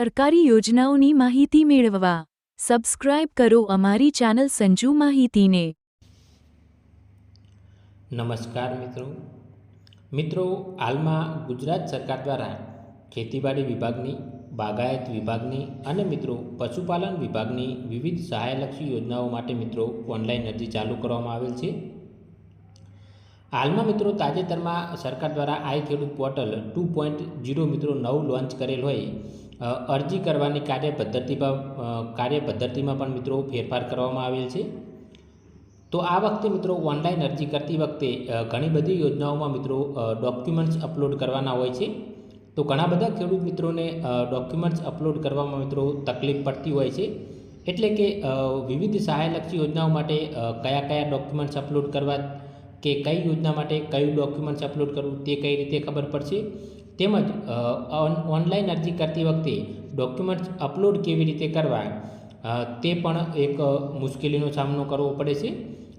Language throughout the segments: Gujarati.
સરકારી યોજનાઓની માહિતી મેળવવા. સબસ્ક્રાઇબ કરો અમારી ચેનલ સંજુ માહિતીને. નમસ્કાર મિત્રો. મિત્રો, હાલમાં ગુજરાત સરકાર દ્વારા ખેતીવાડી વિભાગની, બાગાયત વિભાગની અને મિત્રો, પશુપાલન વિભાગની વિવિધ સહાયલક્ષી યોજનાઓ માટે મિત્રો ઓનલાઈન અરજી ચાલુ કરવામાં આવેલ છે. હાલમાં મિત્રો તાજેતરમાં સરકાર દ્વારા આઈ ખેડૂત પોર્ટલ ટુ પોઈન્ટ જીરો મિત્રો નવું લોન્ચ કરેલ હોય. અરજી કરવાની કાર્ય પદ્ધતિમાં કાર્ય પદ્ધતિમાં પણ મિત્રો ફેરફાર કરવામાં આવેલ છે. તો આ વખતે મિત્રો ઓનલાઈન અરજી કરતી વખતે ઘણી બધી યોજનાઓમાં મિત્રો ડોક્યુમેન્ટ્સ અપલોડ કરવાના હોય છે. તો ઘણા બધા ખેડૂત મિત્રોને ડોક્યુમેન્ટ્સ અપલોડ કરવામાં મિત્રો તકલીફ પડતી હોય છે. એટલે કે વિવિધ સહાયલક્ષી યોજનાઓ માટે કયા કયા ડોક્યુમેન્ટ્સ અપલોડ કરવા, કે કઈ યોજના માટે કયું ડોક્યુમેન્ટ્સ અપલોડ કરવું, તે કઈ રીતે ખબર પડશે. તેમજ ઓન- ઓનલાઈન અરજી કરતી વખતે ડોક્યુમેન્ટ્સ અપલોડ કેવી રીતે કરવા તે પણ એક મુશ્કેલીનો સામનો કરવો પડે છે.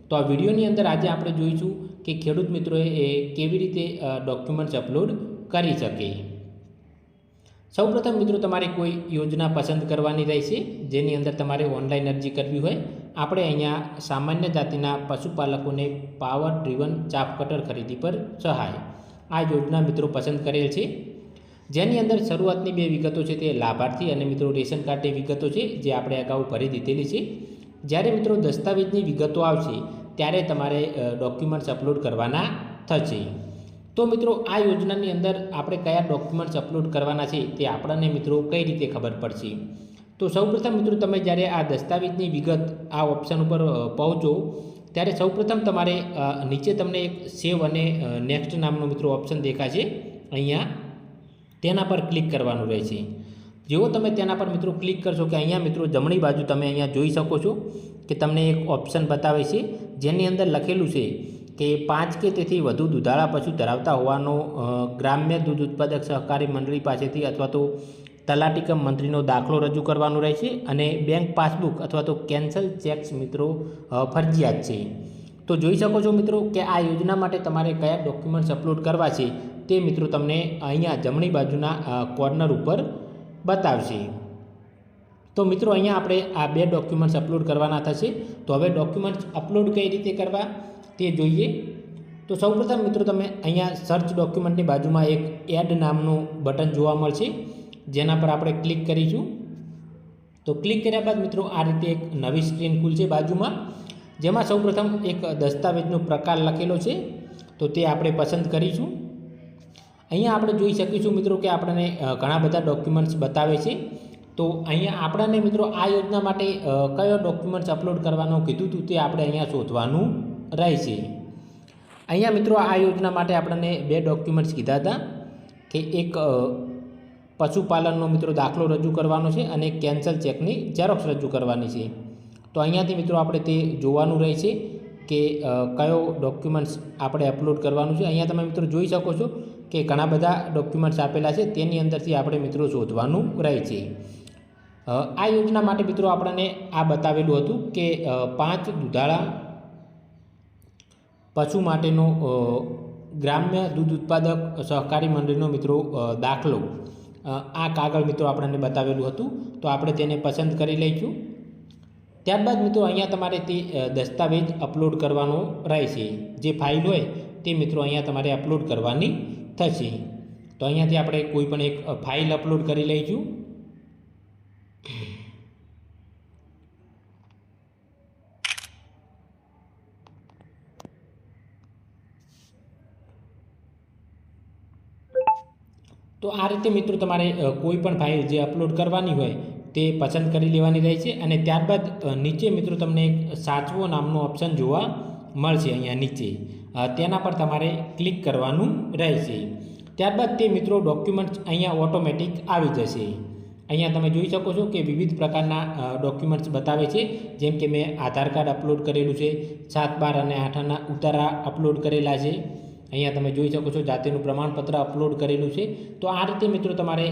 તો આ વિડીયોની અંદર આજે આપણે જોઈશું કે ખેડૂત મિત્રોએ એ કેવી રીતે ડોક્યુમેન્ટ્સ અપલોડ કરી શકે. સૌપ્રથમ મિત્રો, તમારે કોઈ યોજના પસંદ કરવાની રહેશે, જેની અંદર તમારે ઓનલાઈન અરજી કરવી હોય, આપણે અહીંયા સામાન્ય જાતિના પશુપાલકોને પાવર ડ્રીવન ચાપ કટર ખરીદી પર સહાય. આ યોજના મિત્રો પસંદ કરેલ છે. જેની અંદર શરૂઆતની બે વિગતો છે તે લાભાર્થી અને મિત્રો રેશન કાર્ડની વિગતો છે, જે આપણે અગાઉ ભરી દીધેલી છે. જ્યારે મિત્રો દસ્તાવેજની વિગતો આવશે, ત્યારે તમારે ડોક્યુમેન્ટ્સ અપલોડ કરવાના થશે. તો મિત્રો, આ યોજનાની અંદર આપણે કયા ડોક્યુમેન્ટ્સ અપલોડ કરવાના છે, તે આપણને મિત્રો કઈ રીતે ખબર પડશે? તો સૌપ્રથમ મિત્રો, તમે જ્યારે આ દસ્તાવેજની વિગત આ ઓપ્શન ઉપર પહોંચો ત્યારે સૌપ્રથમ તમારે નીચે તમને એક સેવ અને નેક્સ્ટ નામનો મિત્રો ઓપ્શન દેખાશે અહીંયા તેના પર ક્લિક કરવાનું રહેશે. જેવો તમે તેના પર મિત્રો ક્લિક કરશો કે અહીંયા મિત્રો જમણી બાજુ તમે અહીંયા જોઈ શકો છો કે તમને એક ઓપ્શન બતાવે છે, જેની અંદર લખેલું છે કે પાંચ કે તેથી વધુ દુધાળા પશુ ધરાવતા હોવાનો ગ્રામ્ય દૂધ ઉત્પાદક સહકારી મંડળી પાસેથી અથવા તો તલાટીકમ મંત્રીનો દાખલો રજૂ કરવાનો રહેશે અને બેંક પાસબુક અથવા તો કેન્સલ ચેક્સ મિત્રો ફરજિયાત છે. તો જોઈ શકો છો મિત્રો કે આ યોજના માટે તમારે કયા ડોક્યુમેન્ટ્સ અપલોડ કરવા છે તે મિત્રો તમને અહીંયા જમણી બાજુના કોર્નર ઉપર બતાવશે. તો મિત્રો અહીંયા આપણે આ બે ડોક્યુમેન્ટ્સ અપલોડ કરવાના થશે. તો હવે ડોક્યુમેન્ટ્સ અપલોડ કઈ રીતે કરવા તે જોઈએ. તો સૌપ્રથમ મિત્રો તમે અહીંયા સર્ચ ડોક્યુમેન્ટની બાજુમાં એક એડ નામનું બટન જોવા મળશે. જેના પર આપણે ક્લિક કરીશું. તો ક્લિક કર્યા બાદ મિત્રો આ રીતે એક નવી સ્ક્રીન ખુલશે બાજુમાં, જેમાં સૌપ્રથમ એક દસ્તાવેજનો પ્રકાર લખેલો છે. તો તે આપણે પસંદ કરીશું. અહીંયા આપણે જોઈ શકીશું મિત્રો કે આપણને ઘણા બધા ડોક્યુમેન્ટ્સ બતાવે છે. તો અહીંયા આપણને મિત્રો આ યોજના માટે કયો ડોક્યુમેન્ટ્સ અપલોડ કરવાનું કીધું હતું તે આપણે અહીંયા શોધવાનું રહેશે. અહીંયા મિત્રો આ યોજના માટે આપણને બે ડોક્યુમેન્ટ્સ કીધા હતા, કે એક પશુપાલનનો મિત્રો દાખલો રજૂ કરવાનો છે અને કેન્સલ ચેકની ઝેરોક્ષ રજૂ કરવાની છે. તો અહીંયાથી મિત્રો આપણે તે જોવાનું રહે છે કે કયો ડોક્યુમેન્ટ્સ આપણે અપલોડ કરવાનું છે. અહીંયા તમે મિત્રો જોઈ શકો છો કે ઘણા બધા ડોક્યુમેન્ટ્સ આપેલા છે. તેની અંદરથી આપણે મિત્રો શોધવાનું રહે છે આ યોજના માટે મિત્રો આપણને આ બતાવેલું હતું કે પાંચ દુધાળા પશુ માટેનો ગ્રામ્ય દૂધ ઉત્પાદક સહકારી મંડળીનો મિત્રો દાખલો. આ કાગળ મિત્રો આપણને બતાવેલું હતું. તો આપણે તેને પસંદ કરી લઈશું. ત્યારબાદ મિત્રો અહીંયા તમારે તે દસ્તાવેજ અપલોડ કરવાનો રહેશે. જે ફાઇલ હોય તે મિત્રો અહીંયા તમારે અપલોડ કરવાની થશે. તો અહીંયાથી આપણે કોઈ પણ એક ફાઇલ અપલોડ કરી લઈશું. તો આ રીતે મિત્રો તમારે કોઈપણ કોઈ પણ ફાઇલ જે અપલોડ કરવાની હોય તે પસંદ કરી લેવાની રહે છે અને ત્યારબાદ નીચે મિત્રો તમને એક સાચવો નામનો ઓપ્શન જોવા મળશે અહીંયા નીચે. તેના પર તમારે ક્લિક કરવાનું રહેશે ત્યારબાદ તે મિત્રો ડોક્યુમેન્ટ્સ અહીંયા ઓટોમેટિક આવી જશે. અહીંયા તમે જોઈ શકો છો કે વિવિધ પ્રકારના ડોક્યુમેન્ટ્સ બતાવે છે. જેમ કે મેં આધાર કાર્ડ અપલોડ કરેલું છે, સાત બાર અને આઠના ઉતારા અપલોડ કરેલા છે. અહીંયા તમે જોઈ શકો છો જાતિનું પ્રમાણપત્ર અપલોડ કરેલું છે. તો આ રીતે મિત્રો તમારે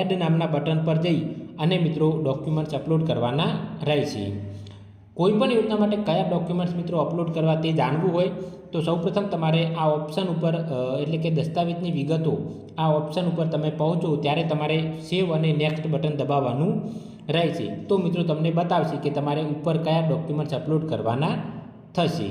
એડ નામના બટન પર જઈ અને મિત્રો ડોક્યુમેન્ટ્સ અપલોડ કરવાના રહેશે. કોઈપણ યોજના માટે કયા ડોક્યુમેન્ટ્સ મિત્રો અપલોડ કરવા તે જાણવું હોય, તો સૌપ્રથમ તમારે આ ઓપ્શન ઉપર એટલે કે દસ્તાવેજની વિગતો આ ઓપ્શન ઉપર તમે પહોંચો, ત્યારે તમારે સેવ અને નેક્સ્ટ બટન દબાવવાનું રહેશે. તો મિત્રો તમને બતાવશે કે તમારે ઉપર કયા ડોક્યુમેન્ટ્સ અપલોડ કરવાના થશે.